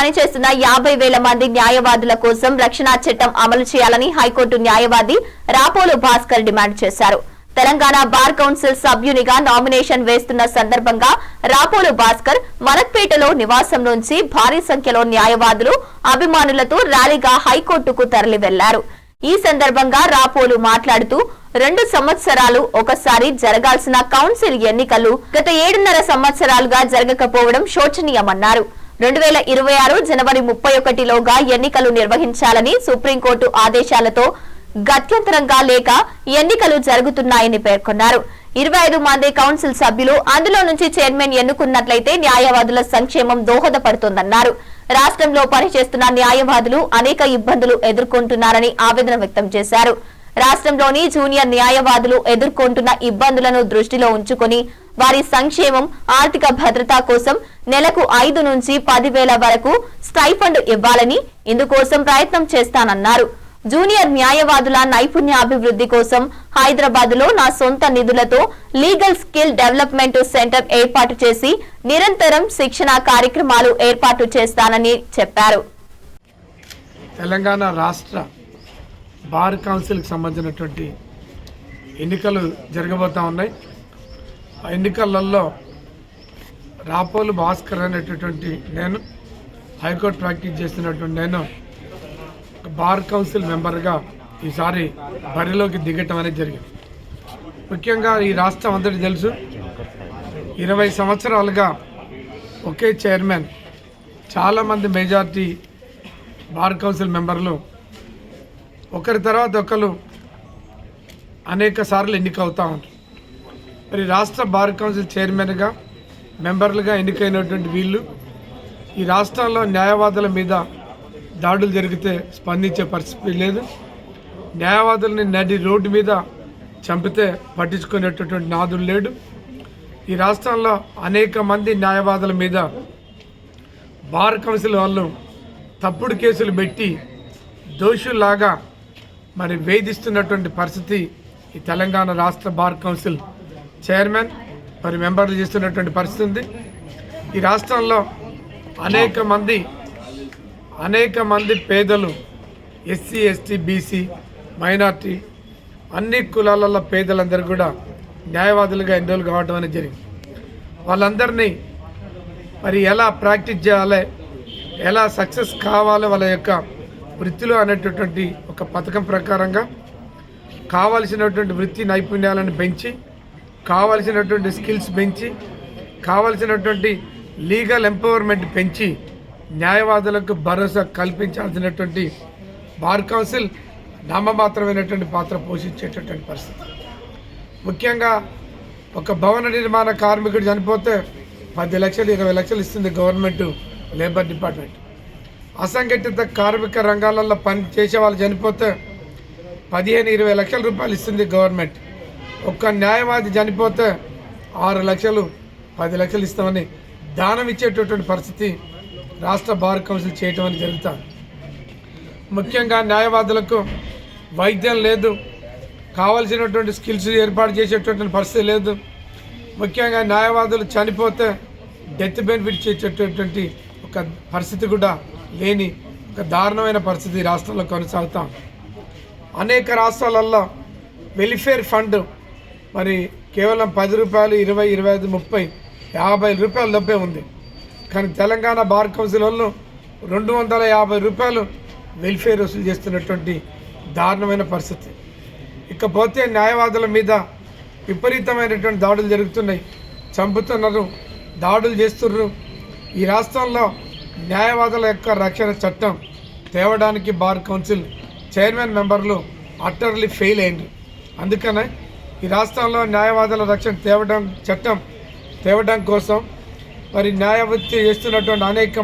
పనిచేస్తున్న యాభై వేల మంది న్యాయవాదుల కోసం రక్షణ చట్టం అమలు చేయాలని హైకోర్టు న్యాయవాది రాపోలు భాస్కర్ డిమాండ్ చేశారు. తెలంగాణ బార్ కౌన్సిల్ సభ్యునిగా నామినేషన్ వేస్తున్న సందర్భంగా రాపోలు భాస్కర్ మలక్పేటలో నివాసం నుంచి భారీ సంఖ్యలో న్యాయవాదులు అభిమానులతో ర్యాలీగా హైకోర్టుకు తరలి వెళ్ళారు ఈ సందర్భంగా రాపోలు మాట్లాడుతూ రెండు సంవత్సరాలు ఒకసారి జరగాల్సిన కౌన్సిల్ ఎన్నికలు గత ఏడున్నర సంవత్సరాలుగా జరగకపోవడం శోచనీయమన్నారు. రెండు వేల ఇరవై ఆరు జనవరి ముప్పై ఒకటిలోగా ఎన్నికలు నిర్వహించాలని సుప్రీంకోర్టు ఆదేశాలతో గత్యంతరంగా లేక ఎన్నికలు జరుగుతున్నాయని పేర్కొన్నారు. ఇరవై ఐదు మంది కౌన్సిల్ సభ్యులు అందులో నుంచి చైర్మన్ ఎన్నుకున్నట్లయితే న్యాయవాదుల సంక్షేమం దోహదపడుతోందన్నారు. రాష్ట్రంలో పనిచేస్తున్న న్యాయవాదులు అనేక ఇబ్బందులు ఎదుర్కొంటున్నారని ఆవేదన వ్యక్తం చేశారు. రాష్ట్రంలోని జూనియర్ న్యాయవాదులు ఎదుర్కొంటున్న ఇబ్బందులను దృష్టిలో ఉంచుకొని వారి సంక్షేమం ఆర్థిక భద్రత కోసం నెలకు ఐదు నుంచి పదివేల వరకు స్టైఫండ్ ఇవ్వాలని ఇందుకోసం ప్రయత్నం చేస్తానన్నారు. జూనియర్ న్యాయవాదుల నైపుణ్యాభివృద్ధి కోసం హైదరాబాద్లో నా సొంత నిధులతో లీగల్ స్కిల్ డెవలప్మెంట్ సెంటర్ ఏర్పాటు చేసి నిరంతరం శిక్షణ కార్యక్రమాలు ఏర్పాటు చేస్తానని చెప్పారు. తెలంగాణ రాష్ట్ర బార్ కౌన్సిల్కి సంబంధించినటువంటి ఎన్నికలు జరగబోతా ఉన్నాయి. ఆ ఎన్నికలలో రాపోలు భాస్కర్ అనేటటువంటి నేను హైకోర్టు ప్రాక్టీస్ చేసినటువంటి నేను బార్ కౌన్సిల్ మెంబర్గా ఈసారి బరిలోకి దిగటం అనేది జరిగింది. ముఖ్యంగా ఈ రాష్ట్రం అందరికీ తెలుసు ఇరవై సంవత్సరాలుగా ఒకే చైర్మన్ చాలామంది మెజార్టీ బార్ కౌన్సిల్ మెంబర్లు ఒకరి తర్వాత ఒకరు అనేక సార్లు ఎన్నికవుతూ ఉంటారు మరి రాష్ట్ర బార్ కౌన్సిల్ చైర్మన్గా మెంబర్లుగా ఎన్నికైనటువంటి వీళ్ళు ఈ రాష్ట్రంలో న్యాయవాదుల మీద దాడులు జరిగితే స్పందించే పరిస్థితి లేదు. న్యాయవాదుల్ని నడి రోడ్డు మీద చంపితే పట్టించుకునేటటువంటి నాదులు లేడు. ఈ రాష్ట్రంలో అనేక మంది న్యాయవాదుల మీద బార్ కౌన్సిల్ వాళ్ళు తప్పుడు కేసులు పెట్టి దోషులాగా మరి వేధిస్తున్నటువంటి పరిస్థితి ఈ తెలంగాణ రాష్ట్ర బార్ కౌన్సిల్ చైర్మన్ మరి మెంబర్లు చేస్తున్నటువంటి పరిస్థితి ఉంది. ఈ రాష్ట్రంలో అనేక మంది అనేక మంది పేదలు ఎస్సీ ఎస్టీ బీసీ మైనార్టీ అన్ని కులాలలో పేదలందరూ కూడా న్యాయవాదులుగా ఎన్రోల్ కావడం అనేది జరిగింది. వాళ్ళందరినీ మరి ఎలా ప్రాక్టీస్ చేయాలి ఎలా సక్సెస్ కావాలి వాళ్ళ యొక్క వృత్తిలో అనేటటువంటి ఒక పథకం ప్రకారంగా కావాల్సినటువంటి వృత్తి నైపుణ్యాలను పెంచి కావలసినటువంటి స్కిల్స్ పెంచి కావలసినటువంటి లీగల్ ఎంపవర్మెంట్ పెంచి న్యాయవాదులకు భరోసా కల్పించాల్సినటువంటి బార్ కౌన్సిల్ నామమాత్రమైనటువంటి పాత్ర పోషించేటటువంటి పరిస్థితి. ముఖ్యంగా ఒక భవన నిర్మాణ కార్మికుడు చనిపోతే పది లక్షలు ఇరవై లక్షలు ఇస్తుంది గవర్నమెంట్ లేబర్ డిపార్ట్మెంట్. అసంఘటిత కార్మిక రంగాలలో పని చేసే వాళ్ళు చనిపోతే పదిహేను ఇరవై లక్షల రూపాయలు ఇస్తుంది గవర్నమెంట్. ఒక్క న్యాయవాది చనిపోతే ఆరు లక్షలు పది లక్షలు ఇస్తామని దానం ఇచ్చేటటువంటి పరిస్థితి రాష్ట్ర బార్ కౌన్సిల్ చేయటం అని జరుగుతుంది. ముఖ్యంగా న్యాయవాదులకు వైద్యం లేదు కావాల్సినటువంటి స్కిల్స్ ఏర్పాటు చేసేటటువంటి పరిస్థితి లేదు. ముఖ్యంగా న్యాయవాదులు చనిపోతే డెత్ బెనిఫిట్ చేసేటటువంటి ఒక పరిస్థితి కూడా లేని ఒక దారుణమైన పరిస్థితి రాష్ట్రంలో కొనసాగుతాం అనేక రాష్ట్రాలలో వెల్ఫేర్ ఫండ్ మరి కేవలం పది రూపాయలు ఇరవై ఇరవై ఐదు ముప్పై యాభై రూపాయల లోపే ఉంది. కానీ తెలంగాణ బార్ కౌన్సిల్ వాళ్ళు రెండు వందల యాభై రూపాయలు వెల్ఫేర్ వసూలు చేస్తున్నటువంటి దారుణమైన పరిస్థితి. ఇకపోతే న్యాయవాదుల మీద విపరీతమైనటువంటి దాడులు జరుగుతున్నాయి. చంపుతున్నారు దాడులు చేస్తున్నారు. ఈ రాష్ట్రంలో న్యాయవాదుల యొక్క రక్షణ చట్టం తేవడానికి బార్ కౌన్సిల్ చైర్మన్ మెంబర్లు అట్టర్లీ ఫెయిల్ అయింది అందుకనే ఈ రాష్ట్రంలో న్యాయవాదుల రక్షణ తేవడం చట్టం తేవడం కోసం మరి న్యాయవృత్తి చేస్తున్నటువంటి అనేక